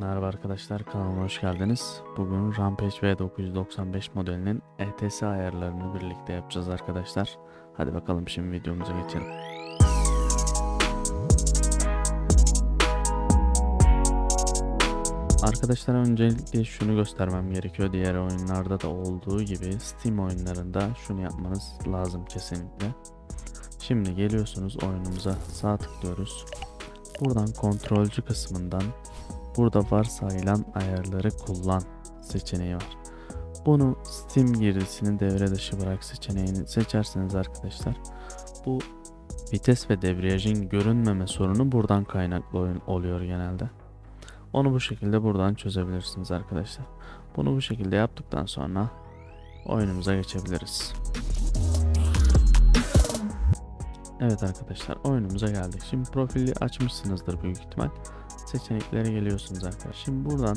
Merhaba arkadaşlar kanalıma hoş geldiniz. Bugün Rampage V995 modelinin ETS ayarlarını birlikte yapacağız arkadaşlar. Hadi bakalım şimdi videomuza geçelim. Arkadaşlar öncelikle şunu göstermem gerekiyor. Diğer oyunlarda da olduğu gibi Steam oyunlarında şunu yapmanız lazım kesinlikle. Şimdi geliyorsunuz oyunumuza sağ tıklıyoruz. Buradan kontrolcü kısmından Burada varsayılan ayarları kullan seçeneği var. Bunu Steam girdisini devre dışı bırak seçeneğini seçerseniz arkadaşlar bu vites ve debriyajın görünmeme sorunu buradan kaynaklı oluyor genelde. Onu bu şekilde buradan çözebilirsiniz arkadaşlar. Bunu bu şekilde yaptıktan sonra oyunumuza geçebiliriz. Evet arkadaşlar oyunumuza geldik. Şimdi profili açmışsınızdır büyük ihtimal seçeneklere geliyorsunuz arkadaşlar. Şimdi buradan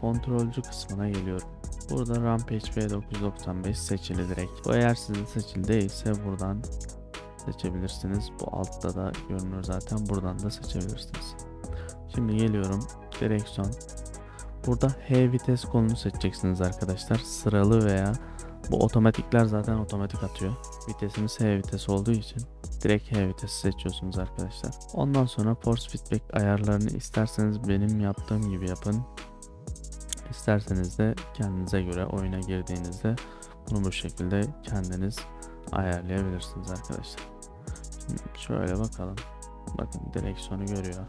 kontrolcü kısmına geliyorum. Burada Rampage V995 seçili direkt. Bu eğer sizin seçili değilse buradan seçebilirsiniz. Bu altta da görünür zaten. Buradan da seçebilirsiniz. Şimdi geliyorum. Direksiyon. Burada H vites kolunu seçeceksiniz arkadaşlar. Sıralı veya bu otomatikler zaten otomatik atıyor. Vitesimiz H vites olduğu için direkt H vitesi seçiyorsunuz arkadaşlar. Ondan sonra force feedback ayarlarını isterseniz benim yaptığım gibi yapın. İsterseniz de kendinize göre oyuna girdiğinizde bunu bu şekilde kendiniz ayarlayabilirsiniz arkadaşlar. Şimdi şöyle bakalım. Bakın direksiyonu görüyor.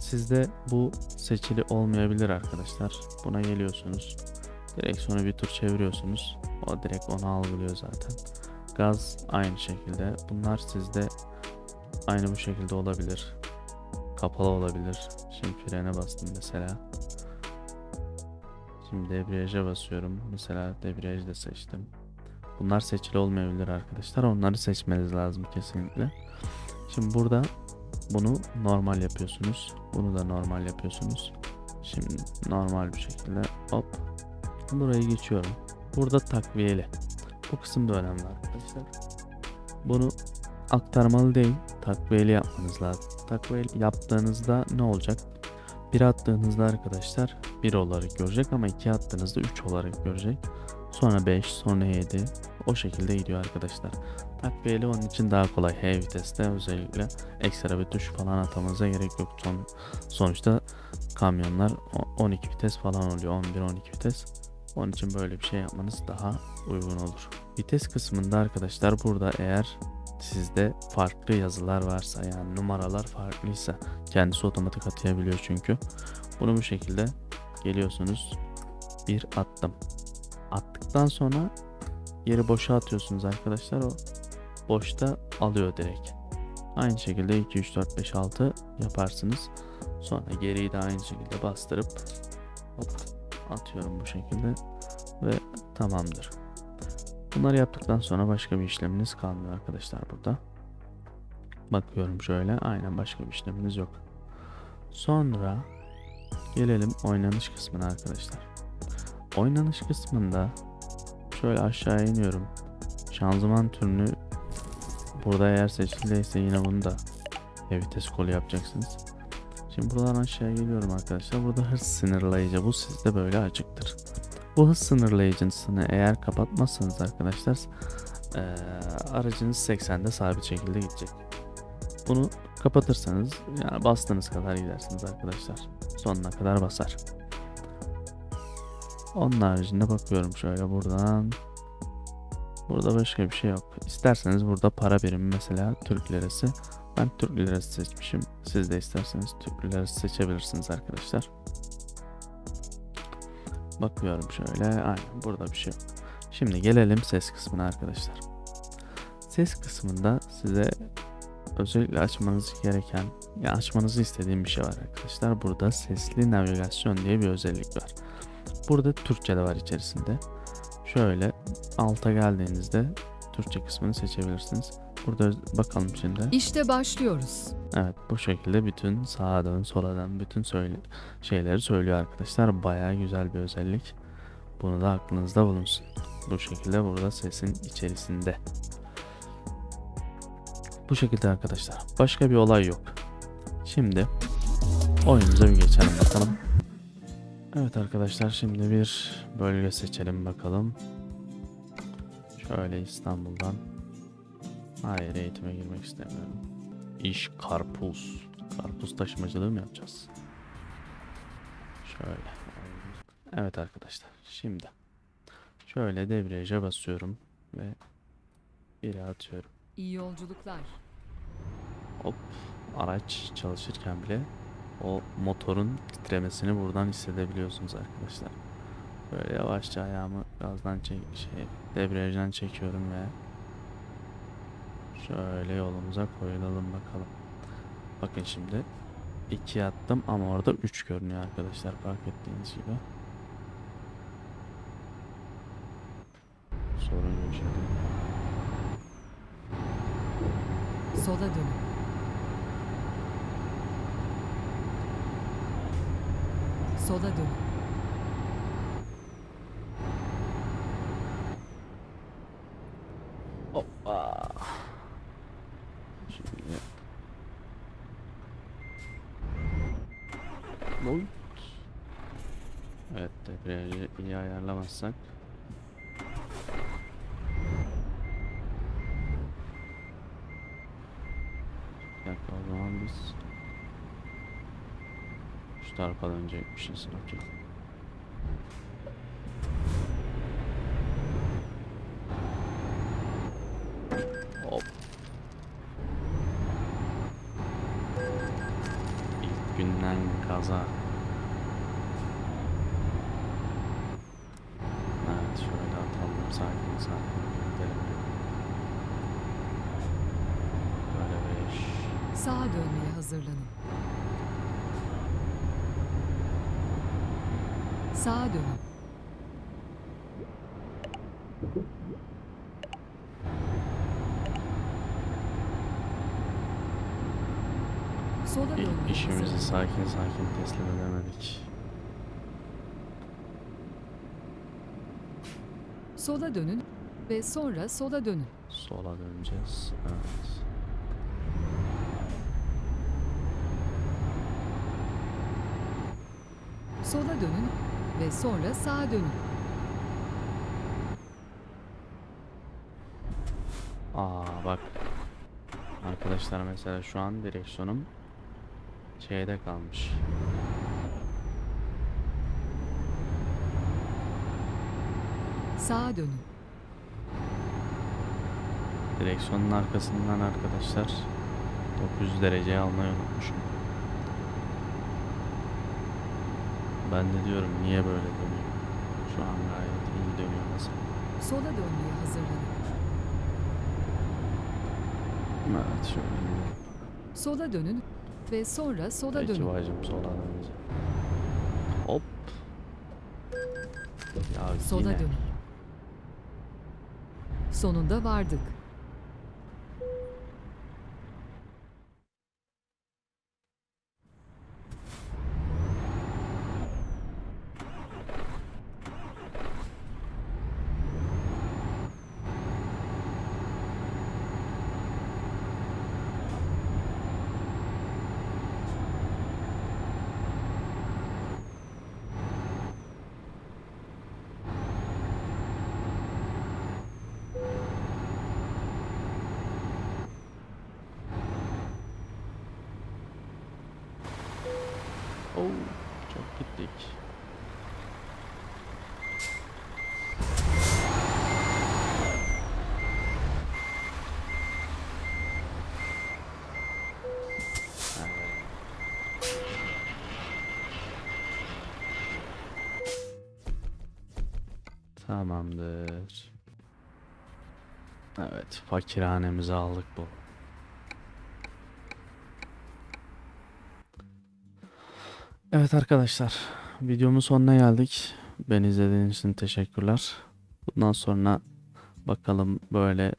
Sizde bu seçili olmayabilir arkadaşlar. Buna geliyorsunuz. Direksiyonu bir tur çeviriyorsunuz. O direkt onu algılıyor zaten. Gaz aynı şekilde. Bunlar sizde aynı bu şekilde olabilir. Kapalı olabilir. Şimdi frene bastım mesela. Şimdi debriyaja basıyorum. Mesela debriyajı da seçtim. Bunlar seçili olmayabilir arkadaşlar. Onları seçmeniz lazım kesinlikle. Şimdi burada bunu normal yapıyorsunuz. Bunu da normal yapıyorsunuz. Şimdi normal bir şekilde hop burayı geçiyorum. Burada takviyeli. Bu kısım da önemli arkadaşlar. Bunu aktarmalı değil, takviyeli yapmanız lazım. Takviyeli yaptığınızda ne olacak? Bir attığınızda arkadaşlar 1 olarak görecek ama 2 attığınızda 3 olarak görecek. Sonra 5, sonra 7 o şekilde gidiyor arkadaşlar. Takviyeli onun için daha kolay. H viteste özellikle ekstra bir tuş falan atamanıza gerek yok. Son, sonuçta kamyonlar o- 12 vites falan oluyor. 11-12 vites. Onun için böyle bir şey yapmanız daha uygun olur. Vites kısmında arkadaşlar burada eğer sizde farklı yazılar varsa yani numaralar farklıysa kendisi otomatik atayabiliyor çünkü. Bunu bu şekilde geliyorsunuz. Bir attım. Attıktan sonra yeri boşa atıyorsunuz arkadaşlar. O boşta alıyor direkt. Aynı şekilde 2 3 4 5 6 yaparsınız. Sonra geriyi de aynı şekilde bastırıp hop atıyorum bu şekilde ve tamamdır. Bunları yaptıktan sonra başka bir işleminiz kalmıyor arkadaşlar burada. Bakıyorum şöyle aynen başka bir işleminiz yok. Sonra gelelim oynanış kısmına arkadaşlar. Oynanış kısmında şöyle aşağı iniyorum. Şanzıman türünü burada eğer seçildiyse yine bunu da vites kolu yapacaksınız. Şimdi buradan aşağı geliyorum arkadaşlar. Burada hız sınırlayıcı bu sizde böyle açıktır. Bu hız sınırlayıcısını eğer kapatmazsanız arkadaşlar eee, aracınız 80'de sabit şekilde gidecek. Bunu kapatırsanız yani bastığınız kadar gidersiniz arkadaşlar. Sonuna kadar basar. Onun haricinde bakıyorum şöyle buradan. Burada başka bir şey yok. İsterseniz burada para birimi mesela Türk lirası. Ben Türk lirası seçmişim. Siz de isterseniz Türk lirası seçebilirsiniz arkadaşlar. Bakıyorum şöyle. Aynen burada bir şey yok. Şimdi gelelim ses kısmına arkadaşlar. Ses kısmında size özellikle açmanız gereken ya açmanızı istediğim bir şey var arkadaşlar. Burada sesli navigasyon diye bir özellik var. Burada Türkçe de var içerisinde. Şöyle alta geldiğinizde Türkçe kısmını seçebilirsiniz. Burada bakalım şimdi. İşte başlıyoruz. Evet bu şekilde bütün sağa dön sola dön bütün söyle şeyleri söylüyor arkadaşlar. Baya güzel bir özellik. Bunu da aklınızda bulunsun. Bu şekilde burada sesin içerisinde. Bu şekilde arkadaşlar. Başka bir olay yok. Şimdi oyunumuza bir geçelim bakalım. Evet arkadaşlar şimdi bir bölge seçelim bakalım. Şöyle İstanbul'dan. Hayır eğitime girmek istemiyorum. İş karpuz. Karpuz taşımacılığı mı yapacağız? Şöyle. Evet arkadaşlar şimdi. Şöyle debriyaja basıyorum ve biri atıyorum. İyi yolculuklar. Hop araç çalışırken bile o motorun titremesini buradan hissedebiliyorsunuz arkadaşlar. Böyle yavaşça ayağımı gazdan çek şey debriyajdan çekiyorum ve şöyle yolumuza koyulalım bakalım. Bakın şimdi 2 attım ama orada 3 görünüyor arkadaşlar fark ettiğiniz gibi. Sorun yok şimdi. Sola dönün. Sola dönün. Hoppa. Şimdi. Oy. Evet debriyajı iyi ayarlamazsak. Bir o zaman biz şu tarafa dönecekmişiz. Okey. Hop. İlk günden kaza. Evet şöyle atalım sakin sakin gidelim. Böyle beş. Sağa dönmeye hazırlanın. Sağa dönün. Sola dönmeye işimizi sakin sakin teslim edemedik. Sola dönün ve sonra sola dönün. Sola döneceğiz. Evet. Sola dönün ve sonra sağa dönün. Aa bak. Arkadaşlar mesela şu an direksiyonum şeyde kalmış. Sağa dönün. Direksiyonun arkasından arkadaşlar 900 dereceye almayı unutmuşum. Ben de diyorum niye böyle dönüyor. Şu an gayet iyi dönüyor mesela. Sola dönmeye hazırlanın. Evet şöyle. Sola dönün ve sonra sola Peki dönün. bacım sola döneceğim. Hop. Ya Sola yine. dönün. Sonunda vardık. Oo, çok gittik. Tamamdır. Evet, fakirhanemizi aldık bu. Evet arkadaşlar, videomun sonuna geldik. Beni izlediğiniz için teşekkürler. Bundan sonra bakalım böyle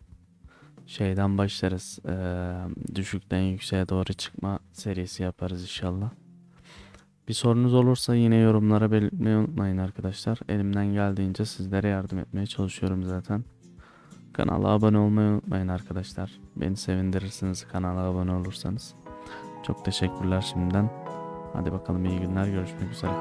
şeyden başlarız. Eee, düşükten yükseğe doğru çıkma serisi yaparız inşallah. Bir sorunuz olursa yine yorumlara belirtmeyi unutmayın arkadaşlar. Elimden geldiğince sizlere yardım etmeye çalışıyorum zaten. Kanala abone olmayı unutmayın arkadaşlar. Beni sevindirirsiniz kanala abone olursanız. Çok teşekkürler şimdiden. Hadi bakalım iyi günler görüşmek üzere.